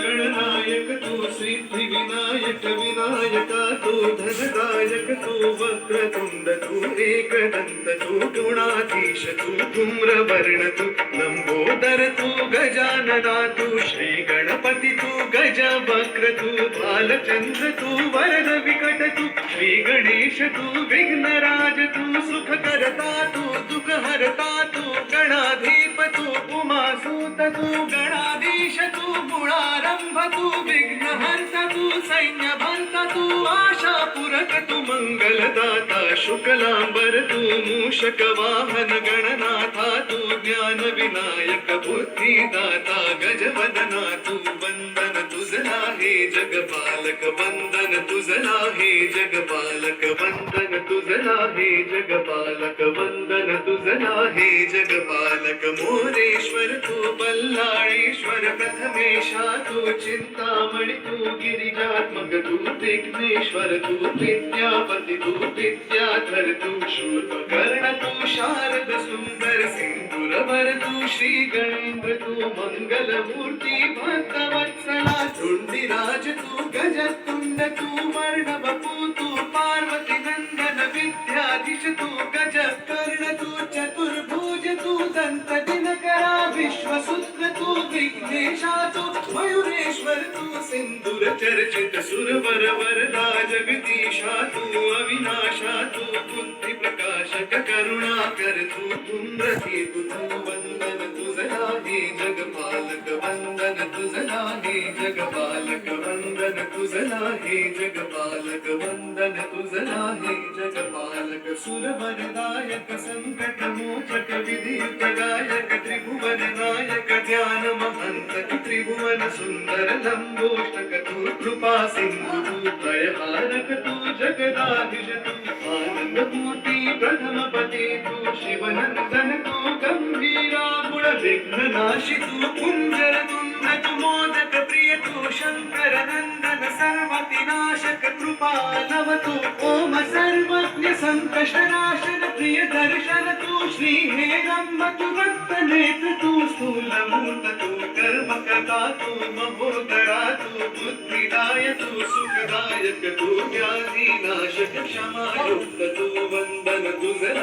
गणनायक तू सिद्धी विनायक विनायका तू धनदायक, तू वक्रतुंड, तू एकदंत, तू गुणाधीश, तू धूम्रवर्ण, तू लंबोदर तू गजानना, तू श्री गणपती तू गज वक्र तू बालचंद्र, तू वरद विकट, तू श्री गणेश तू विघ्नराज, तू सुख करता तू दुःख हरता तू अनंत तू गणाधीश तू गुणारंभ तू विघ्नहर्ता तू सैन्य भरता तू आशा पुरक तू मंगलदाता शुक्लांबर तू मूषक वाहन गणनाथा तू ज्ञान विनायक बुद्धिदाता गजवदना तू वंदन। तुझला हे जगपालक वंदन तुझला हे जगपालक वंदन तुझला हे जगपालक वंदन तुझला हे जगपालक मोरेश्वर तू बल्लाळेश्वर, प्रथमेशा तू चिंतामणि, तू गिरिजात्मक तू विघ्नेश्वर तू विद्यापति, तू विद्याधर, तू शूर्पकर्ण, तू शारद सुंदर सिंधुरवर तू श्री गणेंद्र तू मंगलमूर्ती भक्तवत्सला धुंडिराज तू गजतुंड तू वर्णवपू तू पार्वती नंदन विद्याधीश तू गज कर्ण तू चतुर्भुज तू दंत दिनकरा विश्वसूत्र तू विघ्नेशा तू मयुरेश्वर तू सिंधुर चर्चित सुरवर वरदा जगदीशा तू अविनाशा तू बुद्धी प्रकाशक करुणाकर तू धूम्रती तू तू वंदन तुझला हे जगपालक तुझला हे जगपालक, वंदन तुझला हे जगपालक। सुरवरदायक संकट मोचक विधियुत गायक, त्रिभुवन नायक, ध्यान महंत तू त्रिभुवन सुंदर, लंबोष्टक, तू कृपा सिंधु, तू दयहारक तू जगदाधीश तू आनंद मूर्ती प्रथम पते तू शिवनंदन, तू गंभीरा, गुण विघ्न नाशी, तू कुंजर तू मोदक प्रिय, तू शंकर नंदन सर्वति नाशक कृपालव ओम सर्वज्ञ संकष्ट नाशन प्रिय दर्शन तू श्री हे रंभ तू नेत्र तू स्थूल कर्म करता तू महोदरा तू बुद्धिदाय तू सुखदायक तू व्याधी नाशक क्षमा युक्त तू वंदन तुझला